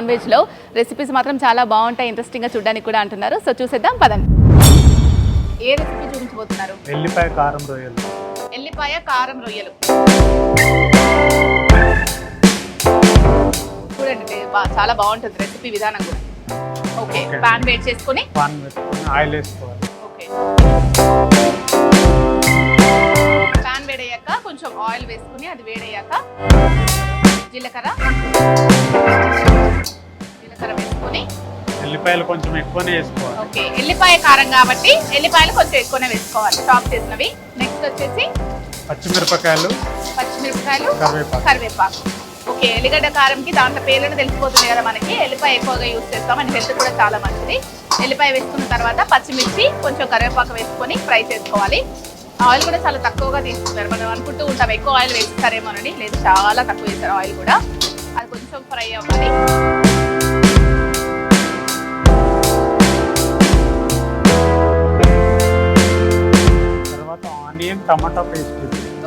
Non వెజ్లో recipes మాత్రం చాలా బాగుంటాయి ఇంట్రెస్టింగ్గా చూడడానికి కూడా అంటున్నారు. సో చూసేద్దాం పదండి. ఏ రెసిపీ చూపించబోతున్నారు? ఎల్లిపాయ కారం రొయ్యలు. ఎల్లిపాయ కారం రొయ్యలు. చూడండి చాలా బాగుంటుంది రెసిపీ విధానం కూడా. ఓకే. పాన్ వేడి చేసుకొని. పాన్ పెట్టుకొని ఆయిల్ వేసుకోవాలి. ఓకే. పాన్ వేడయ్యాక కొంచెం ఆయిల్ వేసుకుని అది వేడయ్యాక జీలకర్ర. జీలకర్ర వేసుకొని. ఎల్లిపాయలు కొంచెం ఎక్కువనే వేసుకోవాలి. ఓకే ఎల్లిపాయ కారం కాబట్టి ఎల్లిపాయలు కొంచెం ఎక్కువనే వేసుకోవాలి. చాప్ చేసినవి. నెక్స్ట్ వచ్చేసి పచ్చిమిరపకాయలు పచ్చిమిరపకాయలు కరివేపాకు. కరివేపాకు. ఓకే ఎల్లిగడ్డ కారంకి దాంట్లో పేర్లను తెలిసిపోతుంది కదా మనకి. ఎల్లిపాయ ఎక్కువగా యూస్ చేస్తాం. అండ్ హెల్త్ కూడా చాలా మంచిది. ఎల్లిపాయ వేసుకున్న తర్వాత పచ్చిమిర్చి కొంచెం కరివేపాకు వేసుకొని ఫ్రై చేసుకోవాలి. ఆయిల్ కూడా చాలా తక్కువగా తీసుకుంటారు. మనం అనుకుంటూ ఉంటాం ఎక్కువ ఆయిల్ వేస్తారేమోనని లేదు చాలా తక్కువ వేస్తారు ఆయిల్ కూడా. అది కొంచెం ఫ్రై అవ్వాలి. తర్వాత onion tomato paste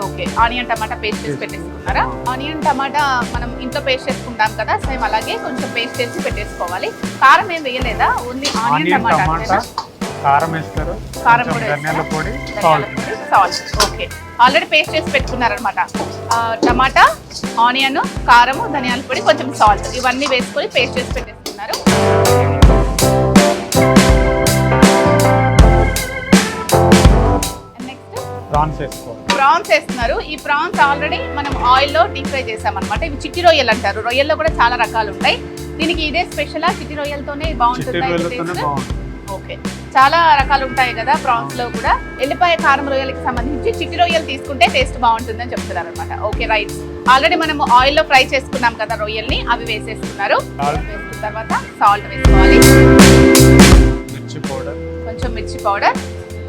okay onion tomato paste చేసి పెట్టేసుకున్నారా? ఆనియన్ టమాటా మనం ఇంట్లో పేస్ట్ చేసుకుంటాం కదా సేమ్ అలాగే కొంచెం పేస్ట్ చేసి పెట్టేసుకోవాలి. కారం ఏం వేయలేదా? ఓన్లీ ఆనియన్ టమాటా కారం వేస్తారు. కారం కూడా ధనియాల? పొడి salt. Salt. Okay. Already paste చేసి పెట్టుకున్నారనమాట టమాటా ఆనియన్ కారము ధనియాల పొడి కొంచెం సాల్ట్. ఇవన్నీ వేసుకొని పేస్ట్ చేసి పెట్టేసుకున్నారు. ప్రాన్స్ వేసుకోవాలి. ప్రాన్స్ వేస్తున్నారు. ఈ ప్రాన్స్ ఆల్రెడీ మనం ఆయిల్లో డీప్ ఫ్రై చేసామన్నమాట. ఇవి చిట్టి రొయ్యలు అంటారు. రొయ్యల్లో కూడా చాలా రకాలు ఉంటాయి. దీనికి ఇదే స్పెషల్ చిట్టి రొయ్యలతోనే? బాగుంటుంది. ఓకే. చాలా రకాలు ఉంటాయి కదా ప్రాన్స్లో కూడా. ఎల్లిపాయ కారం రొయ్యలకి సంబంధించి చిట్టి రొయ్యలు తీసుకుంటే టేస్ట్ బాగుంటుందని చెప్తున్నారు అనమాట ఓకే రైట్ ఆల్రెడీ మనం ఆయిల్లో ఫ్రై చేసుకున్నాం కదా రొయ్యల్ని అవి వేసేసుకున్నారు. Salt. వేసుకున్న తర్వాత సాల్ట్ వేసుకోవాలి. మిర్చి పౌడర్ కొంచెం మిర్చి పౌడర్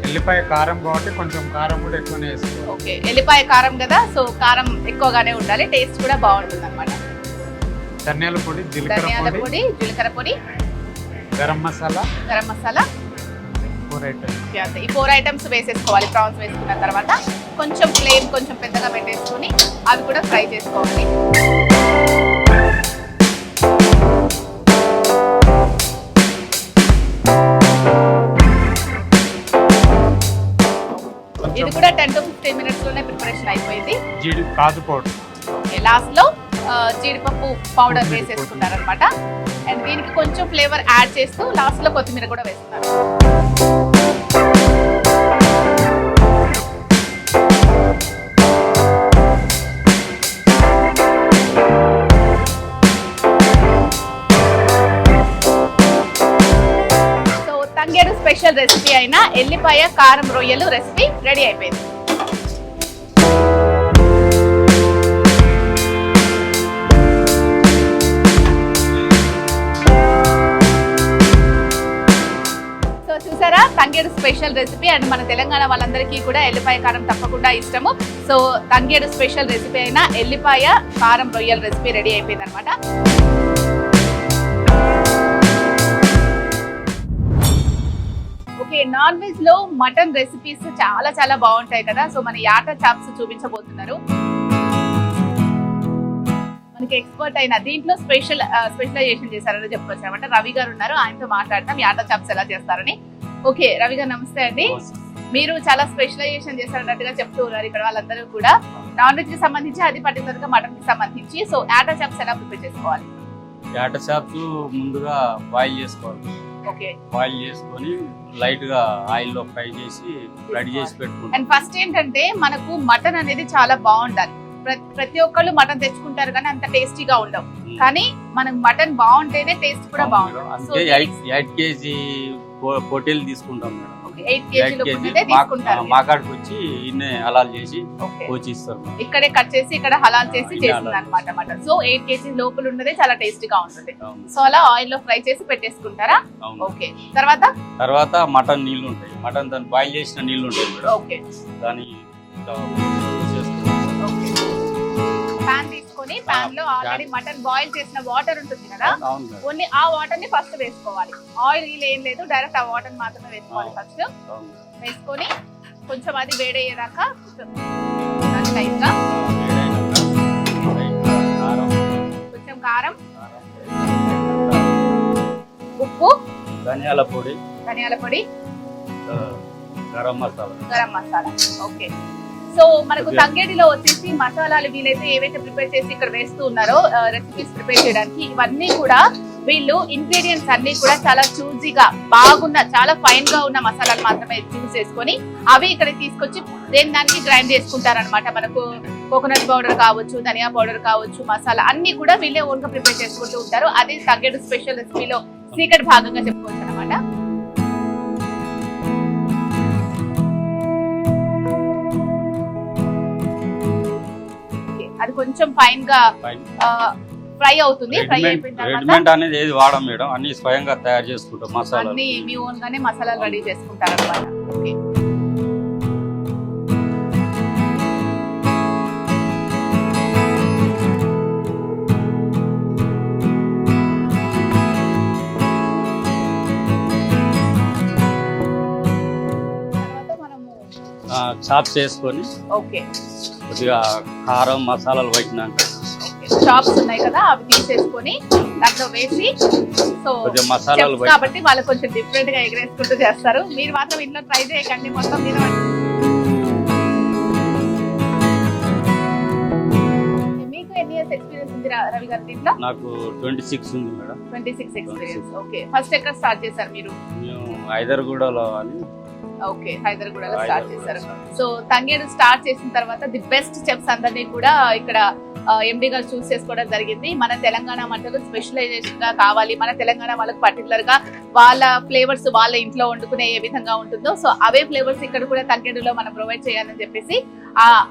ఎల్లిపాయ కారం కాబట్టి కొంచెం కారం కూడా ఎక్కువనే వేసుకోవాలి. ఓకే ఎల్లిపాయ కారం కదా సో కారం ఎక్కువగానే ఉండాలి టేస్ట్ కూడా బాగుంటుంది అనమాట ధనియాల పొడి జీలకర్ర పొడి జీలకర్ర పొడి. గరం మసాలా. గరం మసాలా. Four items. ఈ ఫోర్ ఐటమ్స్ వేసేసుకోవాలి ప్రాన్స్ వేసుకున్న తర్వాత. కొంచెం ఫ్లేమ్ కొంచెం పెద్దగా పెట్టేసుకొని అవి కూడా ఫ్రై చేసుకోవాలి. ఇది కూడా టెన్ టు ఫిఫ్టీన్ మినిట్స్లోనే ప్రిపరేషన్ అయిపోయింది. కాజు పౌడర్. లాస్ట్లో జీడిపప్పు పౌడర్ వేసేసుకున్నారు అనమాట అండ్ దీనికి కొంచెం ఫ్లేవర్ యాడ్ చేస్తూ లాస్ట్లో కొత్తిమీర కూడా వేస్తున్నారు. స్పెషల్ రెసిపీ అయిన ఎల్లిపాయ కారం రొయ్యలు రెసిపీ రెడీ అయిపోయింది. సో చూసారా తంగేడు స్పెషల్ రెసిపీ అండ్ మన తెలంగాణ వాళ్ళందరికీ కూడా ఎల్లిపాయ కారం తప్పకుండా ఇష్టము. సో తంగేడు స్పెషల్ రెసిపీ అయిన ఎల్లిపాయ కారం రొయ్యల రెసిపీ రెడీ అయిపోయింది అనమాట ఓకే నాన్ వెజ్లో మటన్ రెసిపీస్ చాలా చాలా బాగుంటాయి కదా. సో మన యాట చాప్స్ చూపించబోతున్నారు. మనకి ఎక్స్పర్ట్ అయిన దీంట్లో స్పెషల్ స్పెషలైజేషన్ చేశారని చెప్పుకోవచ్చు. అనమాట రవి గారు ఉన్నారు. ఆయనతో మాట్లాడతాం. యాట చాప్స్ ఎలా చేస్తారని. ఓకే రవి గారు నమస్తే అండి. మీరు చాలా స్పెషలైజేషన్ చేశారన్నట్టుగా చెప్తూ ఉన్నారు ఇక్కడ వాళ్ళందరూ కూడా. నాన్ వెజ్కి సంబంధించి అది పర్టికులర్గా మటన్కి సంబంధించి. సో యాట చాప్స్ ఎలా ప్రిపేర్ చేసుకోవాలి? యాట చాప్స్ ముందుగా బాయిల్ చేసుకోవాలి. బాయిల్ చేసుకొని లైట్గా ఆయిల్లో ఫ్రై చేసి రెడీ చేసి పెట్టుకుంటాం. అండ్ ఫస్ట్ ఏంటంటే మనకు మటన్ అనేది చాలా బాగుండాలి. ప్రతి ఒక్కళ్ళు మటన్ తెచ్చుకుంటారు కానీ అంత టేస్టీగా ఉండవు. కానీ మనకు మటన్ బాగుంటేనే టేస్ట్ కూడా బాగుంటుంది. ఎయిట్ కేజీ పొట్టేలు తీసుకుంటాం మేడం. మాకాడికి వచ్చి ఇన్నే అలాల్ చేసి. కోచి ఇస్తారు. ఇక్కడే కట్ చేసి ఇక్కడ హలాల్ చేసి చేస్తుంది హలాల్ అనమాట సో ఎయిట్ కేజీ లోపల ఉన్నదే చాలా టేస్టీగా ఉంటుంది. సో అలా ఆయిల్లో ఫ్రై చేసి పెట్టేసుకుంటారా. ఓకే తర్వాత? తర్వాత మటన్ నీళ్ళు ఉంటాయి. మటన్ దాన్ని బాయిల్ చేసిన నీళ్ళు ఉంటాయి మేడం. ఓకే పాన్లో ఆల్రెడీ మటన్ బాయిల్ చేసిన వాటర్ ఉంటుంది కదా. ఓన్లీ ఆ వాటర్ని ఫస్ట్ వేసుకోవాలి. ఆయిల్ గీల్ ఏం లేదు డైరెక్ట్ ఆ వాటర్ మాత్రమే వేసుకోవాలి ఫస్ట్. వేసుకొని కొంచెం అది వేడయ్యేదాకా కొంచెం లైట్గా కారం కొంచెం కారం కారం ఉప్పు ధనియాల పొడి. ధనియాల పొడి గరం మసాలా. గరం మసాలా. ఓకే సో మనకు తంగేడిలో వచ్చేసి మసాలాలు వీలైతే ఏవైతే ప్రిపేర్ చేసి ఇక్కడ వేస్తూ ఉన్నారో రెసిపీస్ ప్రిపేర్ చేయడానికి ఇవన్నీ కూడా వీళ్ళు ఇంగ్రీడియంట్స్ అన్ని కూడా చాలా చూజీగా బాగున్న చాలా ఫైన్గా ఉన్న మసాలాలు మాత్రమే చూస్ చేసుకొని అవి ఇక్కడ తీసుకొచ్చి దేని దానికి గ్రైండ్ చేసుకుంటారనమాట మనకు కోకోనట్ పౌడర్ కావచ్చు ధనియా పౌడర్ కావచ్చు మసాలా అన్ని కూడా వీళ్ళే ఓన్గా ప్రిపేర్ చేసుకుంటూ ఉంటారు. అది తంగేడు స్పెషల్ రెసిపీలో సీక్రెట్ భాగంగా చెప్పుకోవచ్చు. అది కొంచెం ఫైన్గా ఫ్రై అవుతుంది. ఫ్రై అయిపోయిన తర్వాత అనేది ఏది వాడం మేడం. అన్ని స్వయంగా తయారు చేసుకుంటాం మసాలాలు. అన్ని మీ ఓన్ గానే మసాలాలు రెడీ చేసుకుంటారు అనమాట ఓకే చాప్ చేసుకొని ఓకే. కొద్దిగా కారం మసాలాలు పట్టినాక షాప్స్ ఉన్నాయి కదా అవి తీసేసుకొని దాంట్లో వేసి సో మసాలాలు కాబట్టి వాళ్ళు కొంచెం డిఫరెంట్గా ఎగరేసుకుంటూ చేస్తారు. మీరు మాత్రం ఇంట్లో ట్రై చేయకండి మొత్తం మీరు మీకు ఎన్ని ఇయర్స్ ఎక్స్పీరియన్స్ ఉంది రవి గారి దీంట్లో? నాకు ట్వంటీ సిక్స్ ఉంది madam. Twenty six experience okay first ఎక్కడ స్టార్ట్ చేశారు మీరు? మేము హైదర్గూడలో అని ఓకే హైదరాబాద్ స్టార్ట్ చేశారు. సో తంగేడు స్టార్ట్ చేసిన తర్వాత ది బెస్ట్ చెఫ్స్ అందరినీ కూడా ఇక్కడ ఎండి గారు చూస్ చేసుకోవడం జరిగింది. మన తెలంగాణ వంటలు స్పెషలైజేషన్గా కావాలి. మన తెలంగాణ వాళ్ళకి పర్టికులర్గా వాళ్ళ ఫ్లేవర్స్ వాళ్ళ ఇంట్లో వండుకునే ఏ విధంగా ఉంటుందో. సో అవే ఫ్లేవర్స్ ఇక్కడ కూడా తంగేడులో మనం ప్రొవైడ్ చేయాలని చెప్పేసి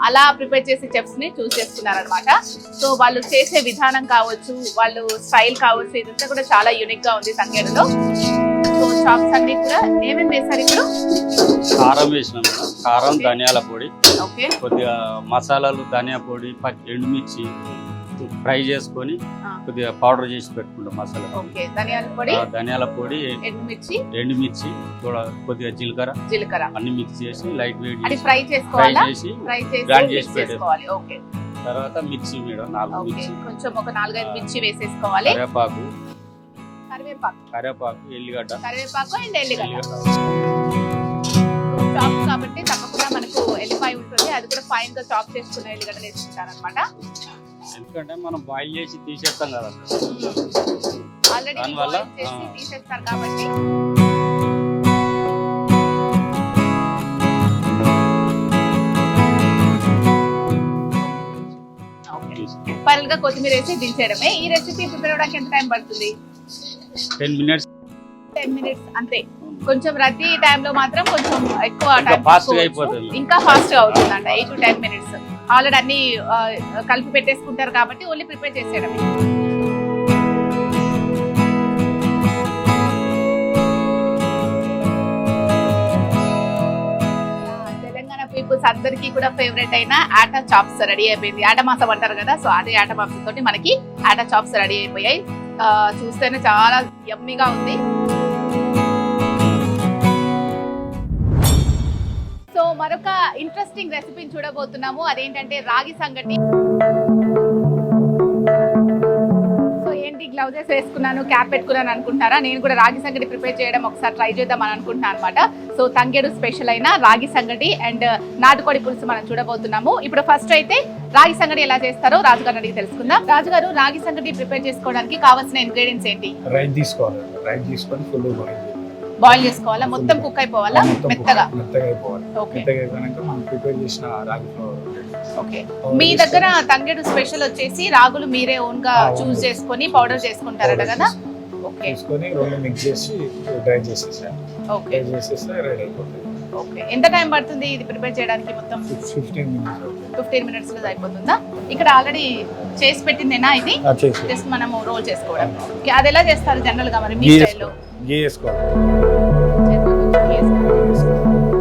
అలా ప్రిపేర్ చేసే చెఫ్స్ని చూస్ చేసుకున్నారనమాట సో వాళ్ళు చేసే విధానం కావచ్చు వాళ్ళు స్టైల్ కావచ్చు ఇదంతా కూడా చాలా యూనిక్గా ఉంది తంగేడులో సో షాప్స్ అన్ని కూడా ఏమేమి వేశారు ఇప్పుడు? కారం వేసినాం కారం ధనియాల పొడి ఓకే కొద్దిగా మసాలాలు ధనియా పొడి ఎండుమిర్చి ఫ్రై చేసుకొని. కొద్దిగా పౌడర్ చేసి పెట్టుకుంటాం మసాలా ఓకే ధనియాల పొడి ధనియాల పొడి ఎండుమిర్చి. ఎండుమిర్చి కూడా కొద్దిగా జీలకర్ర జీలకర్ర. అన్ని మిక్స్ చేసి లైట్ చేసి ఫ్రై చేసి ఫ్రై చేసి. చేసుకోవాలి. ఓకే. తర్వాత మిర్చి మేడం నాలుగు మిర్చి కొంచెం ఒక నాలుగైదు మిర్చి వేసేసుకోవాలి. కరివేపాకు. కరివేపాకు. కరివేపాకు ఎల్లిగడ్డ. కరివేపాకు అండ్ ఎల్లిగడ్డ. చాప్ కాబట్టి తప్పకుండా మనకు ఎల్లిపాయ ఉంటుంది. అది కూడా ఫైన్గా చాప్ చేసుకున్న ఎల్లిగడ్డ వేసుకుంటారు అనమాట ఎందుకంటే మనం బాయిల్ చేసి తీసేస్తాం కదా. ఆల్రెడీ దానివల్ల. తీసేస్తారు కాబట్టి. ఫైనల్గా కొత్తిమీర వేసి దించేయడమే. ఈ రెసిపీ ప్రిపేర్ అవడానికి ఎంత టైం పడుతుంది? టెన్ మినిట్స్ టెన్ మినిట్స్ అంతే. కొంచెం రద్దీ టైంలో మాత్రం కొంచెం ఎక్కువ. ఇంకా ఫాస్ట్గా అవుతుంది అంట eight to ten minutes already అన్ని కలిపి పెట్టేసుకుంటారు కాబట్టి ఓన్లీ ప్రిపేర్ చేసేయడమే. తెలంగాణ పీపుల్స్ అందరికీ కూడా ఫేవరెట్ అయిన ఆటా చాప్స్ రెడీ అయిపోయింది. ఆట మాసం అంటారు కదా సో అదే ఆట మాసం తోటి మనకి ఆటా చాప్స్ రెడీ అయిపోయాయి. చూస్తేనే చాలా యమ్మీగా ఉంది. సో మరొక ఇంట్రెస్టింగ్ రెసిపీని చూడబోతున్నాము. అదేంటంటే రాగి సంగటి. సో ఏంటి గ్లౌజెస్ వేసుకున్నాను క్యాప్ పెట్టుకున్నాను అనుకుంటారా నేను కూడా రాగి సంగటి ప్రిపేర్ చేయడం ఒకసారి ట్రై చేద్దాం అని అనుకుంటున్నాను అనమాట సో తంగేడు స్పెషల్ అయిన రాగి సంగటి అండ్ నాటుకోడి పులుసు మనం చూడబోతున్నాము. ఇప్పుడు ఫస్ట్ అయితే రాగి సంగటి ఎలా చేస్తారో రాజుగారు అడిగి తెలుసుకుందాం. రాజుగారు రాగి సంగటి ప్రిపేర్ చేసుకోవడానికి కావాల్సిన ఇంగ్రీడియంట్స్ ఏంటి? రైస్ తీసుకోవాలి. రైస్ తీసుకొని ఫుల్ బాయిల్ చేసుకోవాలా? మొత్తం కుక్ అయిపోవాలా? మెత్తగా? మెత్తగా అయిపోవాలి. ఓకే మెత్తగా అయిపోయాక మనం ప్రిపేర్ చేసిన రాగి ఫ్లోర్ ఓకే మీ దగ్గర తంగేడు స్పెషల్ వచ్చేసి రాగులు మీరే ఓన్గా చూస్. చేసుకొని పౌడర్ చేసుకుంటారట కదా? ఓకే తీసుకొని రెండు మిక్స్ చేసి డ్రై చేసేసాను ఓకే డ్రై చేసేస్తే రెడీ అయిపోతుంది ఓకే ఎంత టైం పడుతుంది ఇది ప్రిపేర్ చేయడానికి మొత్తం? ఫిఫ్టీన్ మినిట్స్ అవుతుంది. ఫిఫ్టీన్ మినిట్స్లో అయిపోతుందా ఇక్కడ ఆల్రెడీ చేసి పెట్టిందేనా ఇది? జస్ట్ మనము రోల్ చేసుకోవడం. అది ఎలా చేస్తారు జనరల్గా మరి మీ స్టైల్లో గీ వేసుకోవాలి?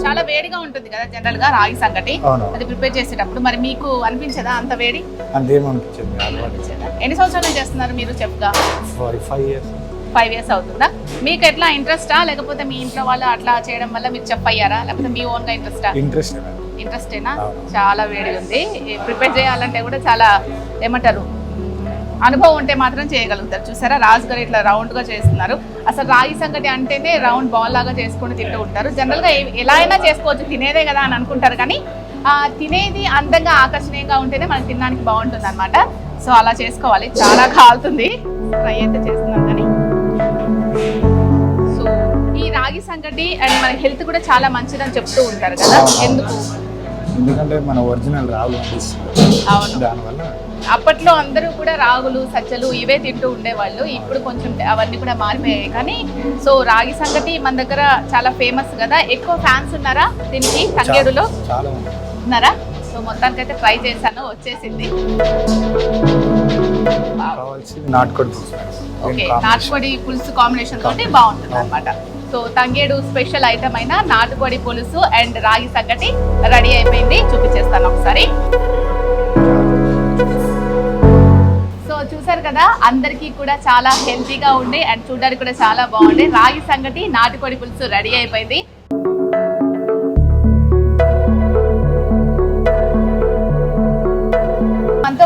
చాలా వేడిగా ఉంటుంది కదా జనరల్గా రాగి సంగటి. అది ప్రిపేర్ చేసేటప్పుడు మరి మీకు అనిపించదా అంత వేడి? అలవాటు. అనిపించదా? ఎన్ని సంవత్సరాలు చేస్తున్నారు మీరు చెఫ్గా for five years. Five years అవుతుందా? మీకు ఎట్లా ఇంట్రెస్టా? లేకపోతే మీ ఇంట్లో వాళ్ళు అట్లా చేయడం వల్ల మీరు చెఫ్ అయ్యారా? లేకపోతే మీ ఓన్గా ఇంట్రెస్టా? ఇంట్రెస్ట్ ఇంట్రెస్టేనా. చాలా వేడి ఉంది. ప్రిపేర్ చేయాలంటే కూడా చాలా ఏమంటారు? అనుభవం ఉంటే మాత్రం చేయగలుగుతారు. చూసారా? రాజు గారు ఇట్లా రౌండ్గా చేస్తున్నారు. అసలు రాగి సంగటి అంటేనే రౌండ్ బాల్ లాగా చేసుకొని తింటూ ఉంటారు. జనరల్గా ఏ- ఎలా అయినా చేసుకోవచ్చు. తినేదే కదా అని అనుకుంటారు కానీ తినేది అందంగా ఆకర్షణీయంగా ఉంటేనే మనకి తినడానికి బాగుంటుంది అనమాట సో అలా చేసుకోవాలి. చాలా కాలుతుంది. ఫ్రై అయితే చేస్తున్నాం కానీ. సో ఈ రాగి సంగటి అండ్ మన హెల్త్ కూడా చాలా మంచిదని చెప్తూ ఉంటారు కదా. ఎందుకు? ఎందుకంటే మన ఒరిజినల్ రావులు అనిపిస్తుంది. అవును. దానివల్ల అప్పట్లో అందరూ కూడా రాగులు సజ్జలు ఇవే తింటూ ఉండేవాళ్ళు. ఇప్పుడు కొంచెం అవన్నీ కూడా మారిపోయాయి. కానీ సో రాగి సంగటి మన దగ్గర చాలా ఫేమస్ కదా. ఎక్కువ ఫ్యాన్స్ ఉన్నారా దీనికి తంగేడులో చాలా ఉన్నారా? సో మొత్తానికి అయితే ట్రై చేశాను. వచ్చేసింది. నాటుకోడి పులుసు. ఓకే. నాటుకోడి పులుసు కాంబినేషన్ తోటి బాగుంటుంది అనమాట సో తంగేడు స్పెషల్ ఐటమ్ అయిన నాటుకోడి పులుసు అండ్ రాగి సంగటి రెడీ అయిపోయింది. చూపించేస్తాను ఒకసారి. సో చూసారు కదా అందరికీ కూడా చాలా హెల్తీగా ఉండే అండ్ చూడడానికి కూడా చాలా బాగుండే రాగి సంగటి నాటుకోడి పులుసు రెడీ అయిపోయింది.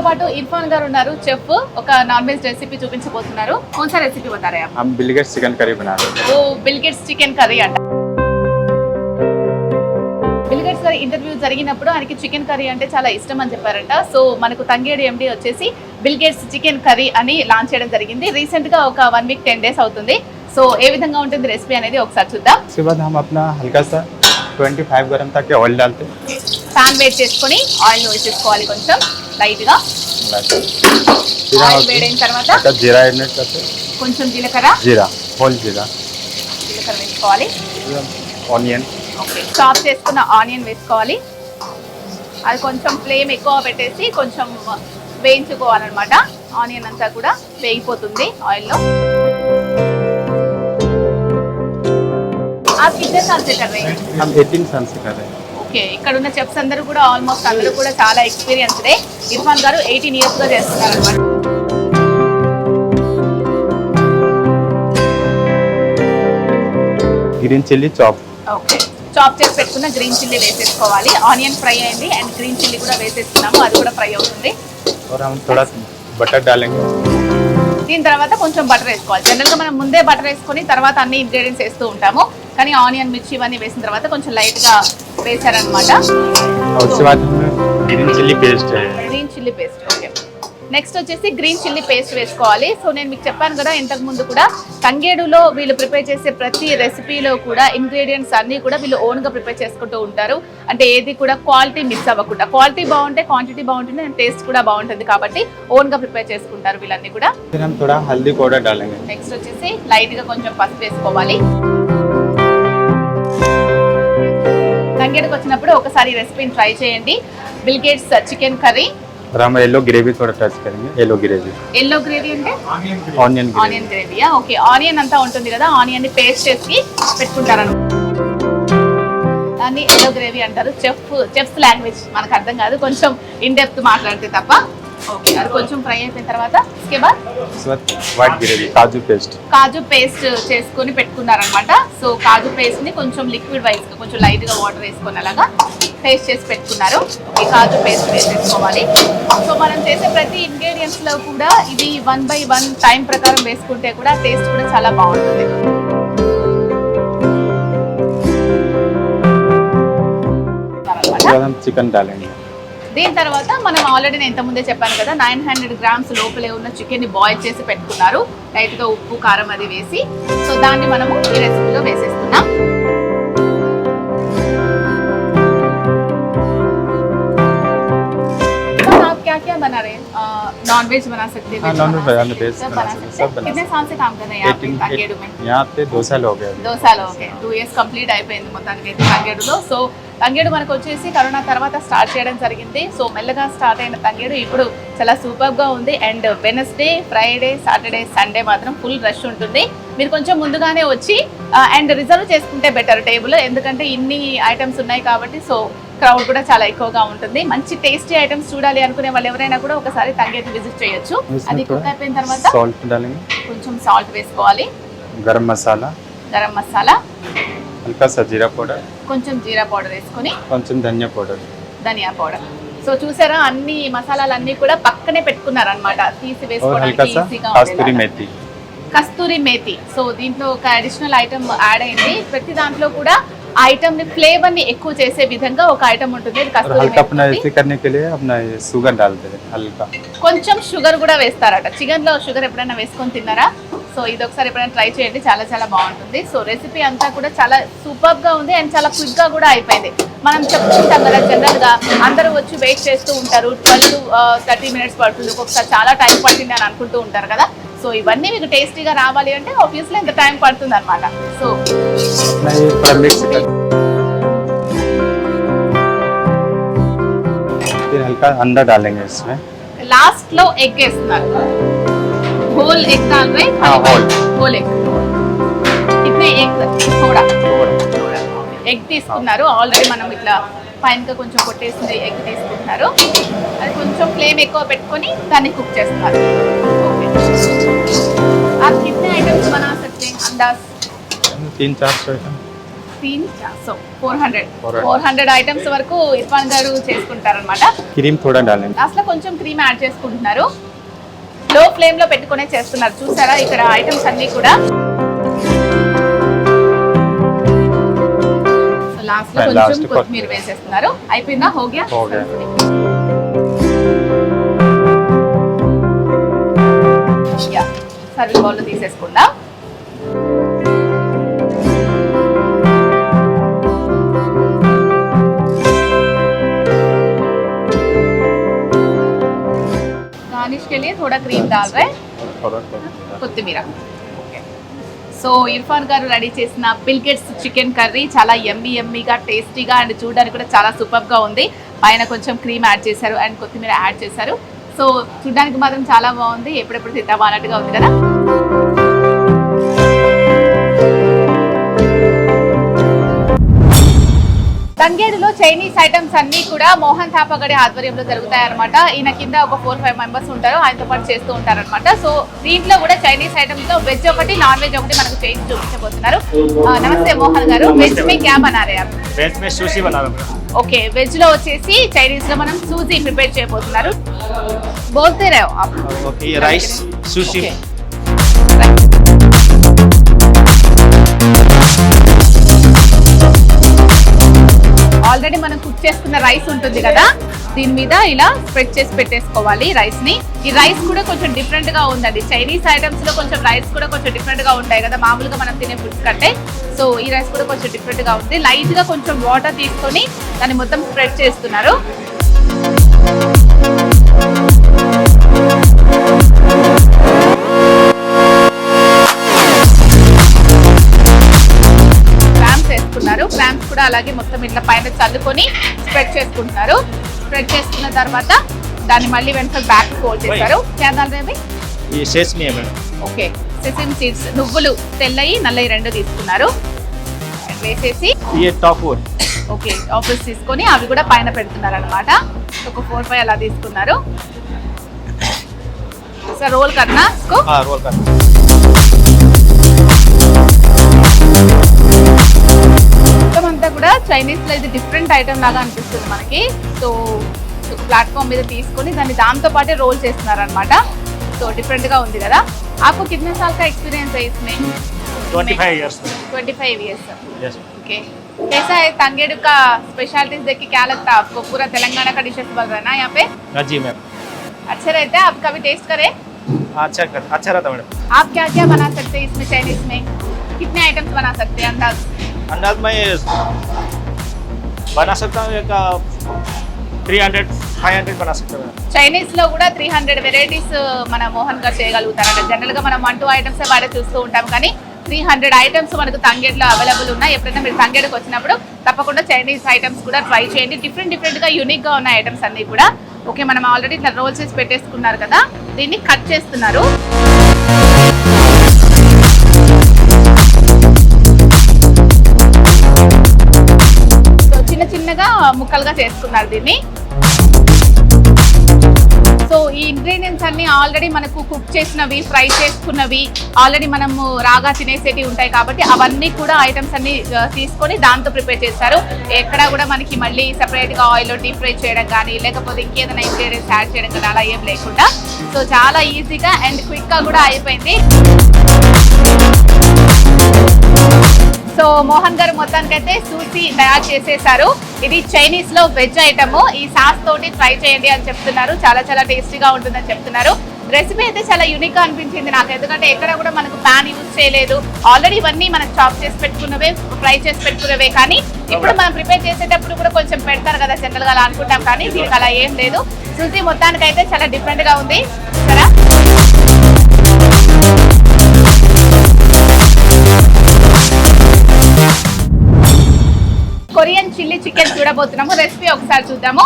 పాటు ఇర్ఫాన్ గారు ఉన్నారు చెఫ్ ఒక నాన్ వెజ్ రెసిపీ చూపించబోతున్నారు कौन सा रेसिपी बता रहे हैं आप हम बिलगेट चिकन करी बना रहे हैं ఓ బిల్గేట్స్ చికెన్ కర్రీ అంట బిల్గేట్స్ గారి ఇంటర్వ్యూ జరిగినప్పుడు ఆయనకి చికెన్ కర్రీ అంటే చాలా ఇష్టం అని చెప్పారంట సో మనకు తంగేడు ఎండి వచ్చేసి బిల్గేట్స్ చికెన్ కర్రీ అని లాంచ్ చేయడం జరిగింది రీసెంట్ గా ఒక వన్ వీక్ టెన్ డేస్ అవుతుంది సో ఏ విధంగా ఉంటుంది రెసిపీ అనేది ఒకసారి చూద్దాం उसके बाद हम अपना हल्का सा 25 गरम तक के ऑयल डालते हैं పాన్ వేడి చేసుకొని ఆయిల్ వేసేసుకోవాలి కొంచెం లైట్ గా फिर हम ఆయిల్ వేడైన తర్వాత हल्का जीरा ऐड करते हैं కొంచెం జీలకర్ర जीरा होल जीरा జీలకర్ర వేసుకోవాలి ऑनियन ఓకే చాప్ చేసుకున్న ఆనియన్ వేసుకోవాలి అది కొంచెం ఫ్లేమ్ ఎక్కువ పెట్టేసి కొంచెం వేయించుకోవాలన్నమాట ఆనియన్ అంతా కూడా వేగిపోతుంది ఆయిల్లో ఆ కిచెన్ సాల్ से कर रहे हैं हम 18 सन से कर रहे हैं ఓకే ఇక్కడ ఉన్న చెఫ్స్ అందరూ కూడా ఆల్మోస్ట్ అందరూ కూడా చాలా ఎక్స్పీరియన్స్డే ఇర్ఫాన్ గారు ఎయిటీన్ ఇయర్స్ గా చేస్తున్నారు అనమాట green chilli chop okay chop చేసి పెట్టుకున్న గ్రీన్ చిల్లీ వేసేసుకోవాలి ఆనియన్ ఫ్రై అయింది అండ్ గ్రీన్ చిల్లీ కూడా వేసేసుకున్నాము అది కూడా ఫ్రై అవుతుంది और हम थोड़ा बटर डालेंगे దీని తర్వాత కొంచెం బటర్ వేసుకోవాలి జనరల్ గా మనం ముందే బటర్ వేసుకొని తర్వాత అన్ని ఇంగ్రీడియంట్స్ వేస్తూ ఉంటాము కానీ ఆనియన్ మిర్చి ఇవన్నీ వేసిన తర్వాత కొంచెం లైట్గా గా వేసారనమాట గ్రీన్ చిల్లీ పేస్ట్ నెక్స్ట్ వచ్చేసి గ్రీన్ చిల్లీ పేస్ట్ వేసుకోవాలి. సో నేను మీకు చెప్పాను కదా ఇంతకు ముందు కూడా కంగేడులో వీళ్ళు ప్రిపేర్ చేసే ప్రతి రెసిపీలో కూడా ఇంగ్రీడియంట్స్ అన్నీ కూడా వీళ్ళు ఓన్గా ప్రిపేర్ చేసుకుంటూ ఉంటారు. అంటే ఏది కూడా క్వాలిటీ మిస్ అవ్వకుండా. క్వాలిటీ బాగుంటే క్వాంటిటీ బాగుంటుంది అండ్ టేస్ట్ కూడా బాగుంటుంది కాబట్టి ఓన్గా ప్రిపేర్ చేసుకుంటారు వీళ్ళన్నీ కూడా. నెక్స్ట్ వచ్చేసి లైట్గా కొంచెం పసుపు వేసుకోవాలి. సంగేటకు వచ్చినప్పుడు ఒకసారి రెసిపీని ట్రై చేయండి. Bill Gates uh, chicken curry. Yellow gravy కూడా టచ్ కరింగ్ ఎల్లో గ్రేవీ ఎల్లో గ్రేవీ అంటే? Onion onion gravy okay onion అంతా ఉంటుంది కదా ఆనియన్ని పేస్ట్ చేసి పెట్టుకుంటారను దాన్ని ఎల్లో గ్రేవీ అంటారు. చెఫ్ చెఫ్స్ లాంగ్వేజ్ మనకు అర్థం కాదు కొంచెం ఇన్ డెప్త్ మాట్లాడితే తప్ప. ఓకే అది కొంచెం ఫ్రై అయిపోయిన తర్వాత స్కెబార్ వైట్ కాజు పేస్ట్ కాజు పేస్ట్ చేసుకొని పెట్టుకున్నారనమాట సో కాజు పేస్ట్ని కొంచెం లిక్విడ్ వైజ్గా కొంచెం లైట్గా వాటర్ వేసుకుని అలాగా పేస్ట్ చేసి పెట్టుకున్నారు. ఓకే కాజు పేస్ట్ వేసేసుకోవాలి. సో మనం చేసే ప్రతి ఇంగ్రీడియంట్స్లో కూడా ఇది వన్ బై వన్ టైం ప్రకారం వేసుకుంటే కూడా టేస్ట్ కూడా చాలా బాగుంటుంది. చికెన్ డాలండి దీని తర్వాత మనం ఆల్రెడీ నేను ఇంతకుముందే చెప్పాను కదా నైన్ హండ్రెడ్ గ్రామ్స్ లోపలే ఉన్న చికెన్ ని బాయిల్ చేసి పెట్టుకున్నారు లైట్ గా ఉప్పు కారం అది వేసి సో దాన్ని మనము ఈ రెసిపీలో వేసేస్తున్నాం सर, आप क्या क्या बना रहे हैं नॉन वेज बना सकते हैं हाँ, veg non-veg बना बना- सकते हैं, veg सब बना बना सकते हैं, सकते हैं सब बना कितने साल से काम कर रहे हैं यहाँ पे 18 ताकेडू में यहाँ पे दो साल हो गए దోసాలు ఓకే టూ ఇయర్స్ కంప్లీట్ అయిపోయింది మొత్తానికి అయితే తంగేడులో సో తంగేడు మనకు వచ్చేసి కరోనా తర్వాత స్టార్ట్ చేయడం జరిగింది. సో మెల్లగా స్టార్ట్ అయిన తంగేడు ఇప్పుడు చాలా సూపర్గా ఉంది. And Wednesday Friday Saturday Sunday మాత్రం ఫుల్ రష్ ఉంటుంది. మీరు కొంచెం ముందుగానే వచ్చి అండ్ రిజర్వ్ చేసుకుంటే బెటర్ టేబుల్ ఎందుకంటే ఇన్ని ఐటమ్స్ ఉన్నాయి కాబట్టి సో క్రౌడ్ కూడా చాలా ఎక్కువగా ఉంటుంది. మంచి టేస్టీ ఐటమ్స్ చూడాలి అనుకునే వాళ్ళు ఎవరైనా కూడా ఒకసారి తంగేది విజిట్ చేయొచ్చు. అది కుక్ అయిపోయిన తర్వాత సాల్ట్ కొంచెం సాల్ట్ వేసుకోవాలి. గరం మసాలా. గరం మసాలా. ఇంకా జీరా పౌడర్? కొంచెం జీరా పౌడర్ వేసుకొని. కొంచెం ధనియా పౌడర్. ధనియా పౌడర్. సో చూసారా అన్ని మసాలాలు అన్ని కూడా పక్కనే పెట్టుకున్నారు అనమాట తీసి వేసుకోవడానికి కస్తూరి మేతి. సో దీంట్లో ఒక అడిషనల్ ఐటమ్ యాడ్ అయింది. ప్రతి దాంట్లో కూడా ఐటమ్ని ఫ్లేవర్ని ఎక్కువ చేసే విధంగా ఒక ఐటమ్ ఉంటుంది. ఇది కస్తూరి షుగర్ కొంచెం షుగర్ కూడా వేస్తారట. చికెన్లో షుగర్ ఎప్పుడైనా వేసుకొని తిన్నారా? సో ఇది ఒకసారి ఎప్పుడైనా ట్రై చేయండి. చాలా చాలా బాగుంటుంది. సో రెసిపీ అంతా కూడా చాలా సూపర్గా ఉంది అండ్ చాలా క్విక్గా కూడా అయిపోయింది. మనం చెప్పుకుంటాం కదా జనరల్గా అందరూ వచ్చి వెయిట్ చేస్తూ ఉంటారు. ట్వెల్వ్ థర్టీ మినిట్స్ పడుతుంది. ఒక్కొక్కసారి చాలా టైం పడుతుంది అని అనుకుంటూ ఉంటారు కదా. సో ఇవన్నీ మీకు టేస్టీగా రావాలి అంటే ఆబ్వియస్లీ ఇంత టైం పడుతుంది అనమాట సో अपना ये थोड़ा मिक्स कर फिर हल्का अंडा डालेंगे इसमें లాస్ట్ లో ఎగ్ వేస్తున్నారు హోల్ ఎగ్ डाल रहे हाँ होल హోల్ ఎగ్ ఇట్నే ఎగ్ थोड़ा थोड़ा ఎగ్ తీసుకున్నారు ఆల్రెడీ మనం ఇట్లా పైన కొంచెం కొట్టేసింది ఎగ్ తీసుకుంటున్నారు అది కొంచెం ఫ్లేమ్ ఎక్కువ పెట్టుకొని దాన్ని కుక్ చేస్తున్నారు ఓకే आप कितने आइटम्स बना सकते हैं अंदाज तीन चार सौ आइटम तीन so four hundred 400. Four hundred items వరకు ఇర్ఫాన్ గారు చేసుకుంటారనమాట क्रीम थोड़ा डालेंगे లాస్ట్ లో కొంచెం క్రీమ్ యాడ్ చేసుకుంటున్నారు లో ఫ్లేమ్ లో పెట్టుకునే చేస్తున్నారు చూసారా ఇక్కడ ఐటమ్స్ అన్ని కూడా లాస్ట్ లో Last కొంచెం కొత్తిమీర. కొత్తిమీర వేసేస్తున్నారు అయిపోయిందా హోగ్యా हो गया సర్వింగ్ బౌల్ తీసేసుకుందాం गार्निश के लिए थोड़ा क्रीम डाल रहे हैं थोड़ा थोड़ा కొత్తిమీర సో ఇర్ఫాన్ గారు రెడీ చేసిన బిల్గెట్స్ చికెన్ కర్రీ చాలా ఎమ్మి ఎమ్మిగా టేస్టీగా అండ్ చూడడానికి కూడా చాలా సూపర్ గా ఉంది పైన కొంచెం క్రీమ్ యాడ్ చేశారు అండ్ కొత్తిమీర యాడ్ చేశారు సో చూడడానికి మాత్రం చాలా బాగుంది. ఎప్పుడెప్పుడు తింటామా అన్నట్టుగా ఉంది కదా? తంగేడులో చైనీస్ ఐటమ్స్ అన్ని కూడా మోహన్ థాపగడి ఆధ్వర్యంలో జరుగుతాయన్నమాట. ఈయన కింద ఒక ఫోర్ ఫైవ్ మెంబర్స్ ఉంటారు. ఆయనతో పాటు చేస్తూ ఉంటారనమాట సో దీంట్లో కూడా చైనీస్ ఐటమ్స్లో వెజ్ ఒకటి నాన్ వెజ్ ఒకటి మనకు చేసి చూపించబోతున్నారు. నమస్తే మోహన్ గారు. వెజ్ మీ క్యాబ్ అన్నారు ఓకే వెజ్లో వచ్చేసి చైనీస్లో మనం సూజీ ప్రిపేర్ చేయబోతున్నారు. బోల్తే రైస్ సూజీ. ఆల్రెడీ మనం కుక్ చేసుకున్న రైస్ ఉంటుంది కదా దీని మీద ఇలా స్ప్రెడ్ చేసి పెట్టేసుకోవాలి రైస్ని. ఈ రైస్ కూడా కొంచెం డిఫరెంట్గా ఉందండి చైనీస్ ఐటమ్స్లో కొంచెం రైస్ కూడా కొంచెం డిఫరెంట్గా ఉంటాయి కదా మామూలుగా మనం తినే ఫుడ్స్ కంటే. సో ఈ రైస్ కూడా కొంచెం డిఫరెంట్గా ఉంది. లైట్గా కొంచెం వాటర్ తీసుకొని దాన్ని మొత్తం స్ప్రెడ్ చేస్తున్నారు. అలాగే మొత్తం ఇట్లా పైన చల్లుకొని స్ప్రెడ్ చేసుకుంటున్నారు స్ప్రెడ్ చేసుకున్న తర్వాత దాన్ని మళ్ళీ వెనక బ్యాక్ ఫోల్డ్ చేస్తారు. ఓకే. సెసిమ్ సీడ్స్ నువ్వులు తెల్లయి నల్లయి రెండు తీసుకున్నారు. వేసేసి ఓకే తీసుకొని అవి కూడా పైన పెడుతున్నారు అనమాట ఒక ఫోర్ ఫైవ్ అలా తీసుకున్నారు. సార్ రోల్ కన్నా రోల్ అంతా కూడా చైనీస్ లో ఇది డిఫరెంట్ ఐటమ్ లాగా అనిపిస్తుంది మనకి సో ప్లాట్ఫామ్ మీద తీసుకొని దాన్ని దాంతో పాటే రోల్ చేస్తున్నారు అనమాట సో డిఫరెంట్ గా ఉంది కదా आपको कितने साल का एक्सपीरियंस है इसमें ट्वेंटी फाइव ईयर्स में 25 इयर्स यस ओके कैसा है तंगेडू का स्पेशलिटीज देख के क्या लगता है आपको पूरा तेलंगाना का डिशेस बन रहा है ना यहाँ पे हाँ जी मैम अच्छे रहते हैं आप कभी टेस्ट करें अच्छा कर अच्छा रहता मैडम आप क्या क्या बना सकते हैं इसमें चाइनीज में कितने आइटम्स बना सकते हैं अंदाज અંદાજમાં మై બનાસકામ త్రీ హండ్రెడ్ ఫైవ్ హండ్రెడ్ బనాస చైనీస్లో కూడా త్రీ హండ్రెడ్ వెరైటీస్ మన మోహన్ గారు చేయగలుగుతారంట. జనరల్గా మనం వన్ టూ ఐటమ్స్ వాడే చూస్తూ ఉంటాం కానీ త్రీ హండ్రెడ్ ఐటమ్స్ మనకు తంగేట్లో అవైలబుల్ ఉన్నాయి. ఎప్పుడైనా మీరు తంగేడుకు వచ్చినప్పుడు తప్పకుండా చైనీస్ ఐటమ్స్ కూడా ట్రై చేయండి. డిఫరెంట్ డిఫరెంట్గా యూనిక్గా ఉన్న ఐటమ్స్ అన్ని కూడా. ఓకే మనం ఆల్రెడీ ఇట్లా రోల్స్ పెట్టేసుకున్నారు కదా దీన్ని కట్ చేస్తున్నారు. చిన్న చిన్నగా ముక్కలుగా చేసుకున్నారు దీన్ని. సో ఈ ఇంగ్రీడియంట్స్ అన్ని ఆల్రెడీ మనకు కుక్ చేసినవి ఫ్రై చేసుకున్నవి ఆల్రెడీ మనము రాగా తినేసేటివి ఉంటాయి కాబట్టి అవన్నీ కూడా ఐటమ్స్ అన్ని తీసుకొని దాంతో ప్రిపేర్ చేస్తారు. ఎక్కడ కూడా మనకి మళ్ళీ సపరేట్గా ఆయిల్ డీప్ ఫ్రై చేయడం కానీ లేకపోతే ఇంకేదైనా ఇంగ్రీడియంట్స్ యాడ్ చేయడం కానీ అలా ఏం లేకుండా. సో చాలా ఈజీగా అండ్ క్విక్గా కూడా అయిపోయింది. సో మోహన్ గారు మొత్తానికైతే సూసి తయారు చేసేసారు. ఇది చైనీస్లో వెజ్ ఐటమ్ ఈ సాస్ తోటి ట్రై చేయండి అని చెప్తున్నారు. చాలా చాలా టేస్టీగా ఉంటుందని చెప్తున్నారు. రెసిపీ అయితే చాలా యూనిక్గా అనిపించింది నాకు. ఎందుకంటే ఎక్కడ కూడా మనకు ప్యాన్ యూజ్ చేయలేదు. ఆల్రెడీ ఇవన్నీ మనం చాప్ చేసి పెట్టుకున్నవే ఫ్రై చేసి పెట్టుకున్నవే. కానీ ఇప్పుడు మనం ప్రిపేర్ చేసేటప్పుడు కూడా కొంచెం పెడతారు కదా జనరల్గా అలా అనుకుంటాం. కానీ దీనికి అలా ఏం లేదు. సుజీ మొత్తానికైతే చాలా డిఫరెంట్గా ఉంది. సరే కొరియన్ చిల్లీ చికెన్ చూడబోతున్నాము. రెసిపీ ఒకసారి చూద్దాము.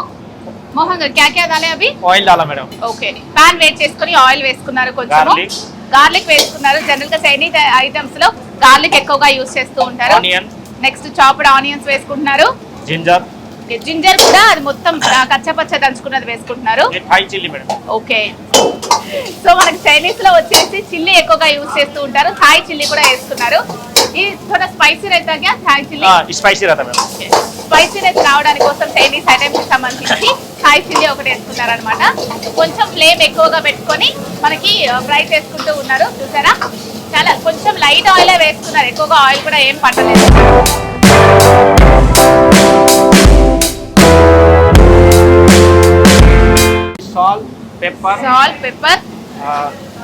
మోహన్ గారు క్యా క్యా దాలే అవి? ఆయిల్ దాలా మేడం. ఓకే. పాన్ వేట్ చేసుకుని ఆయిల్ వేసుకున్నారు కొంచెం గార్లిక్ వేసుకున్నారు. జనరల్గా చైనీస్ ఐటమ్స్లో గార్లిక్ ఎక్కువగా యూస్ చేస్తూ ఉంటారు. నెక్స్ట్ చాప్డ్ ఆనియన్స్ వేసుకుంటున్నారు. జింజర్ జింజర్ కూడా అది మొత్తం కచ్చపచ్చ దంచుకున్నది వేసుకుంటున్నారు. ఓకే. సో మనకి చైనీస్లో వచ్చేసి చిల్లీ ఎక్కువగా యూజ్ చేస్తూ ఉంటారు. థాయ్ చిల్లీ కూడా వేసుకున్నారు ఈ థోడా స్పైసీ రైతా క్యా Thai chilli spicy raita spicy rice రావడానికి కోసం చైనీస్ ఐటమ్స్కి సంబంధించి థాయ్ చిల్లీ ఒకటి వేసుకున్నారు అనమాట కొంచెం ఫ్లేమ్ ఎక్కువగా పెట్టుకొని మనకి ఫ్రై చేసుకుంటూ ఉన్నారు. చూసారా? చాలా కొంచెం లైట్ ఆయిల్ వేసుకున్నారు ఎక్కువగా ఆయిల్ కూడా ఏం పట్టలేదు. సాల్ట్ పెప్పర్ సాల్ట్ పెప్పర్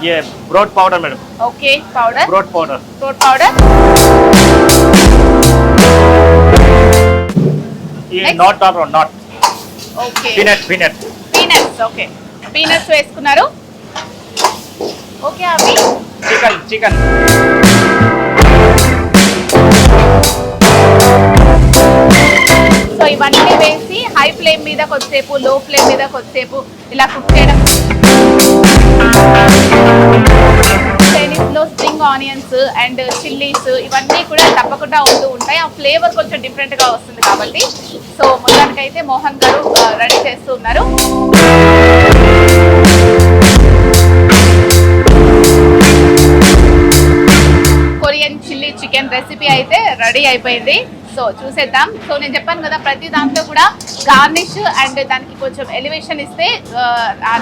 ఏ broad powder madam okay powder broad powder broad powder ఈ నాట్ డాలర్ not okay peanut peanut peanuts okay peanuts వేసుకున్నారు. ఓకే అవి చికెన్ చికెన్ సో ఇవన్నీ వేసి హై ఫ్లేమ్ మీద కొద్దిసేపు లో ఫ్లేమ్ మీద కొద్దిసేపు ఇలా కుక్ చేయడం. స్ప్రింగ్ ఆనియన్స్ అండ్ చిల్లీస్ ఇవన్నీ కూడా తప్పకుండా ఉంటూ ఉంటాయి. ఆ ఫ్లేవర్ కొంచెం డిఫరెంట్గా వస్తుంది కాబట్టి. సో మొత్తానికైతే మోహన్ గారు రెడీ చేస్తూ ఉన్నారు. కొరియన్ చిల్లీ చికెన్ రెసిపీ అయితే రెడీ అయిపోయింది. సో చూసేద్దాం. సో నేను చెప్పాను కదా ప్రతి దాంట్లో కూడా గార్నిష్ అండ్ దానికి కొంచెం ఎలివేషన్ ఇస్తే ఆ,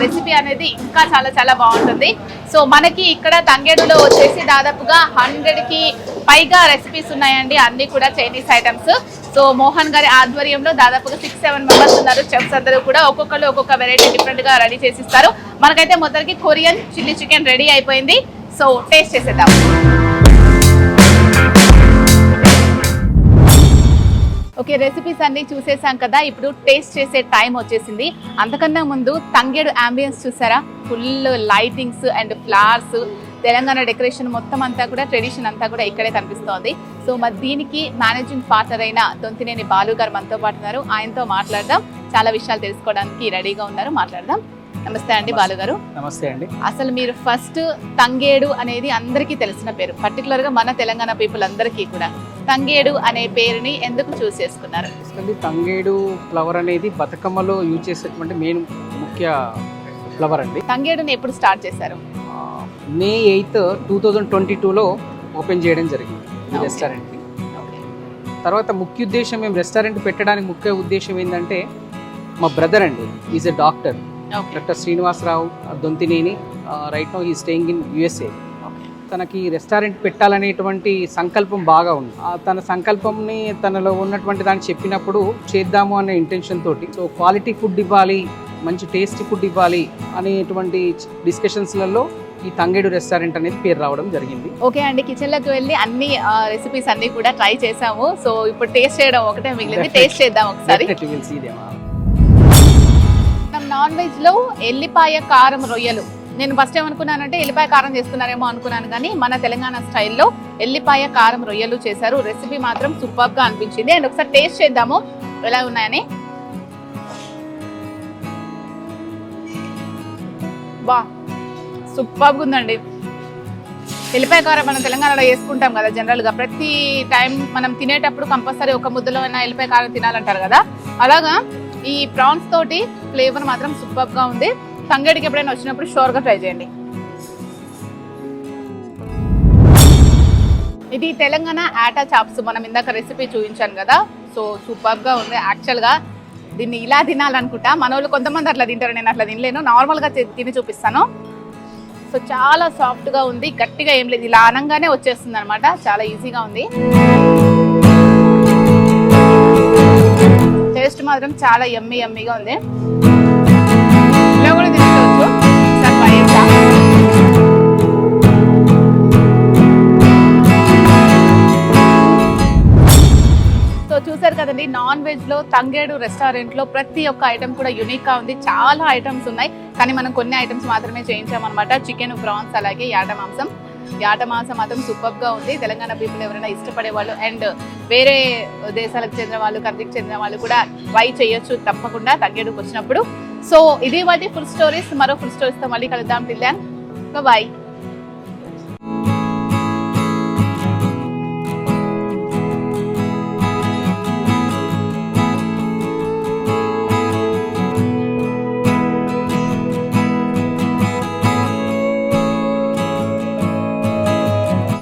రెసిపీ అనేది ఇంకా చాలా చాలా బాగుంటుంది. సో మనకి ఇక్కడ తంగేడులో వచ్చేసి దాదాపుగా హండ్రెడ్కి పైగా రెసిపీస్ ఉన్నాయండి. అన్నీ కూడా చైనీస్ ఐటమ్స్ సో మోహన్ గారి ఆధ్వర్యంలో దాదాపుగా సిక్స్ సెవెన్ మెంబర్స్ ఉన్నారు. చెఫ్స్ అందరూ కూడా ఒక్కొక్కరు ఒక్కొక్క వెరైటీ డిఫరెంట్గా రెడీ చేసిస్తారు మనకైతే మొదటికి కొరియన్ చిల్లీ చికెన్ రెడీ అయిపోయింది. సో టేస్ట్ చేసేద్దాం. ఓకే రెసిపీస్ అన్ని చూసేసాం కదా ఇప్పుడు టేస్ట్ చేసే టైం వచ్చేసింది. అంతకన్నా ముందు తంగేడు అంబియన్స్ చూసారా? Full lightings and flowers Telangana decoration మొత్తం అంతా కూడా ట్రెడిషన్ అంతా కూడా ఇక్కడే కనిపిస్తోంది. సో మరి దీనికి మేనేజింగ్ పార్ట్నర్ అయిన దొంతినేని బాలు గారు మనతో పాటు ఉన్నారు. ఆయనతో మాట్లాడదాం. చాలా విషయాలు తెలుసుకోవడానికి రెడీగా ఉన్నారు. మాట్లాడదాం. నమస్తే అండి బాలు గారు నమస్తే అండి. అసలు మీరు ఫస్ట్ తంగేడు అనేది అందరికీ తెలిసిన పేరు పర్టికులర్గా మన తెలంగాణ పీపుల్ అందరికీ కూడా. తంగేడు అనే పేరుని ఎందుకు చూస్ చేసుకున్నారు? తంగేడు ఫ్లవర్ అనేది బతుకమ్మలో యూజ్ చేసేటువంటి మెయిన్ ముఖ్య ఫ్లవర్ అండి. తంగేడుని ఎప్పుడు స్టార్ట్ చేశారు? May eighth two thousand twenty టూలో ఓపెన్ చేయడం జరిగింది. రెస్టారెంట్ని తర్వాత ముఖ్య ఉద్దేశం మేము రెస్టారెంట్ పెట్టడానికి ముఖ్య ఉద్దేశం ఏంటంటే మా బ్రదర్ అండి is a doctor doctor Srinivasarao Dontineni right now ఈ స్టేయింగ్ ఇన్ యుఎస్ఏ తనకి రెస్టారెంట్ పెట్టాలనేటువంటి సంకల్పం బాగా ఉంది. తన సంకల్పంని తనలో ఉన్నటువంటి దాన్ని చెప్పినప్పుడు చేద్దాము అనే ఇంటెన్షన్ తోటి సో క్వాలిటీ ఫుడ్ ఇవ్వాలి మంచి టేస్టీ ఫుడ్ ఇవ్వాలి అనేటువంటి డిస్కషన్స్లలో ఈ తంగేడు రెస్టారెంట్ అనేది పేరు రావడం జరిగింది. ఓకే అండి. కిచెన్లోకి వెళ్ళి అన్ని రెసిపీస్ అన్ని కూడా ట్రై చేసాము. సో ఇప్పుడు టేస్ట్ చేయడం ఒకటే మిగిలింది టేస్ట్ చేద్దాం ఒకసారి. నాన్ వెజ్లో ఎల్లిపాయ కారం రొయ్యలు. నేను ఫస్ట్ ఏమనుకున్నానంటే ఎల్లిపాయ కారం చేస్తున్నారేమో అనుకున్నాను కానీ మన తెలంగాణ స్టైల్లో ఎల్లిపాయ కారం రొయ్యలు చేశారు. రెసిపీ మాత్రం సూపర్గా అనిపించింది. అండ్ ఒకసారి టేస్ట్ చేద్దాము. ఎలా ఉన్నాయని? బా సూపర్గా ఉందండి. ఎల్లిపాయ కారం మనం తెలంగాణలో వేసుకుంటాం కదా జనరల్గా. ప్రతి టైం మనం తినేటప్పుడు కంపల్సరీ ఒక ముద్దలో అయినా ఎల్లిపాయ కారం తినాలంటారు కదా. అలాగా ఈ ప్రాన్స్ తోటి ఫ్లేవర్ మాత్రం సూపర్గా ఉంది. సంగడికి ఎప్పుడైనా వచ్చినప్పుడు షోర్గా ట్రై చేయండి. ఇది తెలంగాణ ఆటా చాప్స్. మనం ఇందాక రెసిపీ చూపించాను కదా. సో సూపర్గా ఉంది. యాక్చువల్గా దీన్ని ఇలా తినాలనుకుంటా. మన వాళ్ళు కొంతమంది అట్లా తింటారు నేను అట్లా తినలేను. నార్మల్గా తిని చూపిస్తాను. సో చాలా సాఫ్ట్గా ఉంది. గట్టిగా ఏం లేదు. ఇలా అనంగానే వచ్చేస్తుంది అనమాట చాలా ఈజీగా ఉంది. టేస్ట్ మాత్రం చాలా ఎమ్మి ఎమ్మిగా ఉంది. ఇలా కూడా సో చూసారు కదండి నాన్ వెజ్లో తంగేడు రెస్టారెంట్లో ప్రతి ఒక్క ఐటమ్ కూడా యునిక్గా ఉంది. చాలా ఐటమ్స్ ఉన్నాయి. కానీ మనం కొన్ని ఐటమ్స్ మాత్రమే చేయించామన్నమాట. చికెన్ ప్రాన్స్ అలాగే యాట మాంసం యాట మాత్రం సూపర్గా ఉంది. తెలంగాణ పీపుల్ ఎవరైనా ఇష్టపడే వాళ్ళు అండ్ వేరే దేశాలకు చెందిన వాళ్ళు కంట్రీకి చెందిన వాళ్ళు కూడా ట్రై చేయొచ్చు తప్పకుండా తగ్గేడుకు వచ్చినప్పుడు సో ఇది వాటి ఫుల్ స్టోరీస్ మరో ఫుల్ స్టోరీస్తో మళ్ళీ కలుద్దాం. Till bye